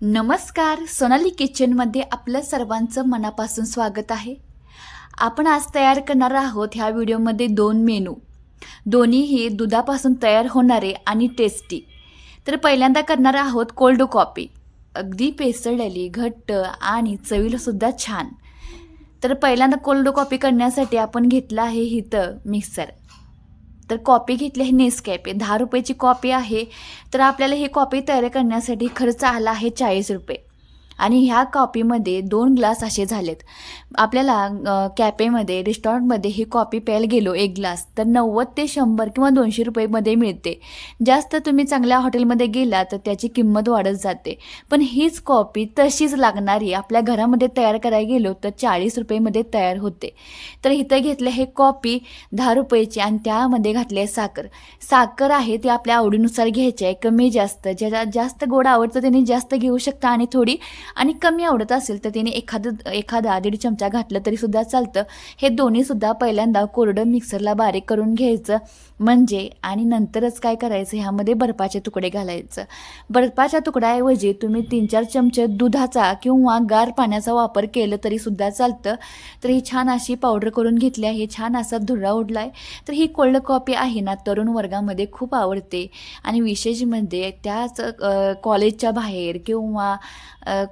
नमस्कार सोनाली किचनमध्ये आपलं सर्वांचं मनापासून स्वागत आहे. आपण आज तयार करणार आहोत ह्या व्हिडिओमध्ये दोन मेनू. दोन्हीही दुधापासून तयार होणारे आणि टेस्टी तर पहिल्यांदा करणार आहोत कोल्ड कॉफी अगदी पेसळलेली घट्ट आणि चवीलासुद्धा छान. तर पहिल्यांदा कोल्ड कॉफी करण्यासाठी आपण घेतलं आहे हिथं मिक्सर तर कॉपी घेतली आहे नेसकॅफे दहा रुपयाची कॉपी आहे. तर आपल्याला ही कॉपी तयार करण्यासाठी खर्च आला आहे चाळीस रुपये. आणि ह्या कॉपीमध्ये दोन ग्लास असे झालेत. आपल्याला कॅफेमध्ये रेस्टॉरंटमध्ये ही कॉफी प्यायला गेलो एक ग्लास तर नव्वद ते शंभर किंवा दोनशे रुपयेमध्ये मिळते. जास्त तुम्ही चांगल्या हॉटेलमध्ये गेला तर त्याची किंमत वाढत जाते. पण हीच कॉफी तशीच लागणारी आपल्या घरामध्ये तयार करायला गेलो तर चाळीस रुपयेमध्ये तयार होते. तर इथं घेतले हे कॉफी दहा रुपयाची आणि त्यामध्ये घातले आहे साखर. साखर आहे ती आपल्या आवडीनुसार घ्यायची आहे कमी जास्त. ज्याला जास्त गोड आवडतं त्याने जास्त घेऊ शकता आणि थोडी आणि कमी आवडत असेल तर त्याने एखादं एखादा दीड चमचा घातलं तरी सुद्धा चालतं. हे दोन्ही सुद्धा पहिल्यांदा कोरडं मिक्सरला बारीक करून घ्यायचं. म्हणजे आणि नंतरच काय करायचं? ह्यामध्ये बर्फाचे तुकडे घालायचं. बर्फाच्या तुकड्याऐवजी तुम्ही तीन चार चमचे दुधाचा किंवा गार पाण्याचा वापर केलं तरी सुद्धा चालतं. तर ही छान अशी पावडर करून घेतली आहे. छान असा धुरा उडला आहे तर ही कोल्ड कॉपी आहे ना तरुण वर्गामध्ये खूप आवडते. आणि विशेष म्हणजे त्याच कॉलेजच्या बाहेर किंवा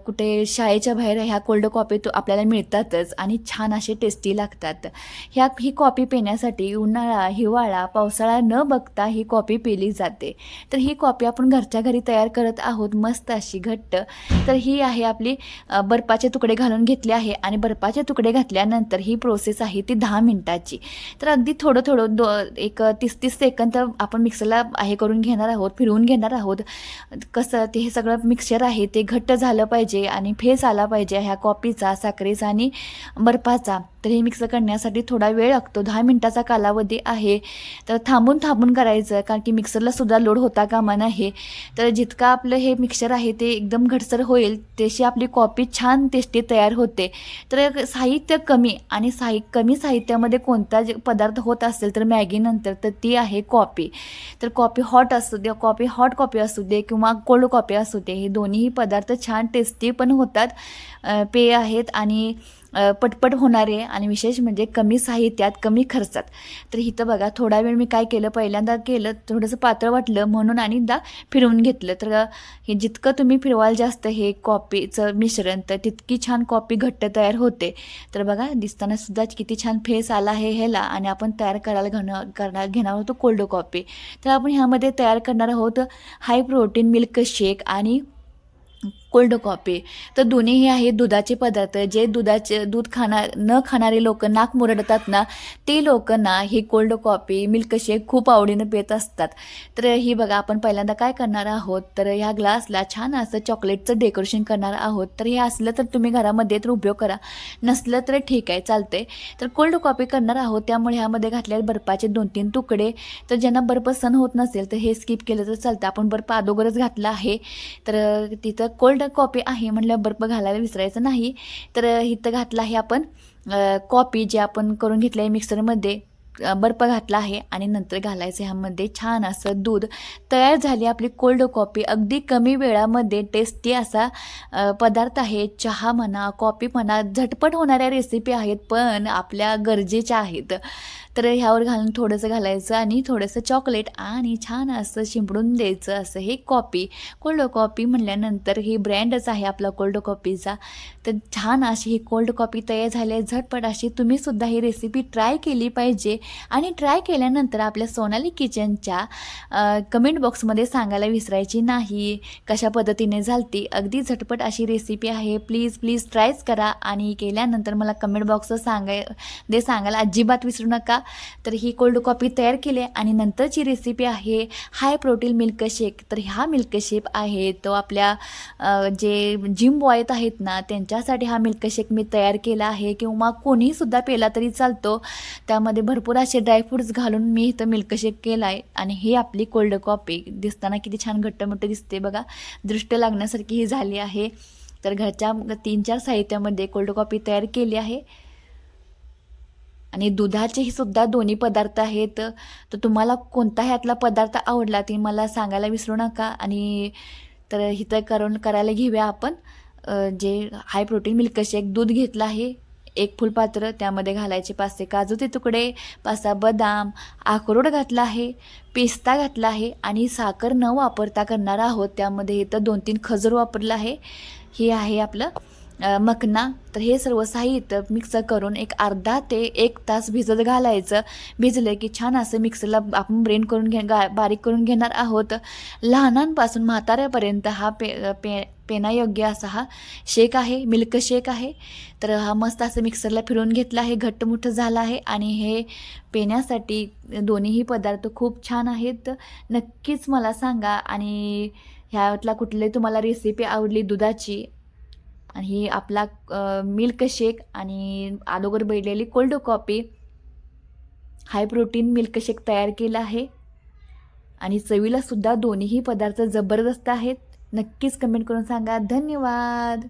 कुठे शाळेच्या बाहेर ह्या कोल्ड कॉपी तो आपल्याला मिळतातच आणि छान असे टेस्टी लागतात. ह्या ही कॉपी पिण्यासाठी उन्हाळा हिवाळा पावसाळा न बघता ही कॉपी पिली जाते. तर ही कॉपी आपण घरच्या घरी तयार करत आहोत मस्त अशी घट्ट. तर ही आहे आपली बर्फाचे तुकडे घालून घेतले आहे आणि बर्फाचे तुकडे घातल्यानंतर ही प्रोसेस आहे ती दहा मिनटाची. तर अगदी थोडं थोडं दो एक तीस तीस सेकंद आपण मिक्सरला हे करून घेणार आहोत फिरवून घेणार आहोत. कसं ते हे सगळं मिक्सचर आहे ते घट्ट झालं पाहिजे. आणि फेस आला पाहिजे ह्या कॉपीचा साखरेचा आणि बर्फाचा. तर हे मिक्स करण्यासाठी थोडा वेळ लागतो. दहा मिनटाचा कालावधी आहे. तर थांबून थांबून करायचं कारण की मिक्सरला सुद्धा लोड होता कामा नाही तर जितकं आपलं हे मिक्सर आहे ते एकदम घटसर होईल. तशी आपली कॉपी छान टेस्टी तयार होते. तर साहित्य कमी आणि साहि कमी साहित्यामध्ये कोणता जे पदार्थ होत असेल तर मॅगीनंतर तर ती आहे कॉपी तर कॉपी हॉट असू दे कॉपी हॉट कॉपी असू दे किंवा कोल्ड कॉपी असू दे हे दोन्हीही पदार्थ छान टेस्टी पण होतात पेय आहेत आणि पटपट होणारे आणि विशेष म्हणजे कमी साहित्यात कमी खर्चात. तर इथं बघा थोडा वेळ मी काय केलं पहिल्यांदा केलं थोडंसं पातळ वाटलं म्हणून आणि एकदा फिरवून घेतलं. तर हे जितकं तुम्ही फिरवाल जास्त हे कॉपीचं मिश्रण तर तितकी छान कॉपी घट्ट तयार होते. तर बघा दिसताना सुद्धा किती छान फेस आला आहे ह्याला आणि आपण तयार करायला घेणं करणार घेणार होतो कोल्ड कॉपी. तर आपण ह्यामध्ये तयार करणार आहोत हाय प्रोटीन मिल्क शेक आणि कोल्ड कॉफी. तर दोन्हीही आहे दुधाचे पदार्थ. जे दुधाचे दूध खाणार न खाणारे लोक नाक मुरडतात ना ते लोक ना ही कोल्ड कॉफी मिल्क शेक खूप आवडीनं पित असतात. तर ही बघा आपण पहिल्यांदा काय करणार आहोत? तर ह्या ग्लासला छान असं चॉकलेटचं डेकोरेशन करणार आहोत. तर हे असलं तर तुम्ही घरामध्ये तर उपयोग करा. नसलं तर ठीक आहे चालतंय. तर कोल्ड कॉफी करणार आहोत त्यामुळे ह्यामध्ये घातले बर्फाचे दोन तीन तुकडे. तर ज्यांना बर्फ सण होत नसेल तर हे स्किप केलं तर चालतं आपण बर्फ अगोदरच घातला आहे. तर तिथं कोल्ड कॉपी आहे म्हटलं बर्फ घालायला विसरायचं नाही. तर इथं घातलं आहे आपण कॉपी जे आपण करून घेतलं आहे मिक्सरमध्ये बर्फ घातला आहे आणि नंतर घालायचं ह्यामध्ये छान असं दूध. तयार झाली आपली कोल्ड कॉफी अगदी कमी वेळामध्ये टेस्टी असा पदार्थ आहे. चहा म्हणा कॉफी म्हणा झटपट होणाऱ्या रेसिपी आहेत पण आपल्या गरजेच्या आहेत. तर ह्यावर घालून थोडंसं घालायचं आणि थोडंसं चॉकलेट आणि छान असं शिंपडून द्यायचं असं हे कॉपी कोल्ड कॉपी म्हणल्यानंतर हे ब्रँडच आहे आपला कोल्ड कॉपीचा तर छान अशी ही कोल्ड कॉपी तयार झाली आहे. झटपट अशी तुम्हीसुद्धा ही रेसिपी ट्राय केली पाहिजे. आणि ट्राय केल्यानंतर आपल्या सोनाली किचनच्या कमेंट बॉक्समध्ये सांगायला विसरायची नाही. कशा पद्धतीने झालती? अगदी झटपट अशी रेसिपी आहे. प्लीज प्लीज ट्रायच करा. आणि केल्यानंतर मला कमेंट बॉक्स सांगाय दे सांगायला अजिबात विसरू नका. तर ही कोल्ड कॉपी तयार केली आहे. आणि नंतरची रेसिपी आहे हाय प्रोटीन मिल्कशेक तर हा मिल्कशेक आहे. तो आपल्या जे जिम बॉयत आहेत ना त्यांच्यासाठी हा मिल्कशेक मी तयार केला आहे. किंवा कोणीसुद्धा पेला तरी चालतो. त्यामध्ये भरपूर असे ड्रायफ्रूट्स घालून मी इथं मिल्कशेक केला आहे आणि ही आपली कोल्ड कॉपी दिसताना किती छान घट्टमट्ट दिसते बघा. दृष्ट लागण्यासारखी ही झाली आहे. तर घरच्या तीन चार साहित्यामध्ये कोल्ड कॉपी तयार केली आहे. आणि दुधाचेही सुद्धा दोन्ही पदार्थ आहेत. तर तुम्हाला कोणता ह्यातला पदार्थ आवडला ते मला सांगायला विसरू नका. आणि तर इथं करून करायला घेऊया आपण. जे हाय प्रोटीन मिल्कशेक दूध घेतलं आहे एक फुलपात्र त्यामध्ये घालायचे पाचशे काजूचे तुकडे पाच सहा बदाम अक्रोड घातला आहे पिस्ता घातला आहे आणि साखर न वापरता करणार आहोत. त्यामध्ये इथं दोन तीन खजूर वापरलं आहे. हे आहे आपलं मखना तर हे सर्व साहित्य मिक्स करून एक अर्धा ते एक तास भिजत घालायचं. भिजलं की छान असं मिक्सरला आपण ब्रेंड करून घे गा बारीक करून घेणार आहोत. लहानांपासून म्हाताऱ्यापर्यंत हा पे पे पेनायोग्य असा हा शेक आहे मिल्क शेक आहे. तर हा मस्त असं मिक्सरला फिरून घेतला आहे घट्टमुठ्ठ झाला आहे आणि हे पेण्यासाठी दोन्हीही पदार्थ खूप छान आहेत. नक्कीच मला सांगा आणि ह्यातला कुठली तुम्हाला रेसिपी आवडली दुधाची? आणि ही आपला मिल्क शेक आणि अगोदर बैठलेली cold coffee high protein milkshake तयार केला आहे. आणि चवीला सुद्धा दोन्हीही पदार्थ जबरदस्त आहेत. नक्कीच कमेंट करून सांगा. धन्यवाद!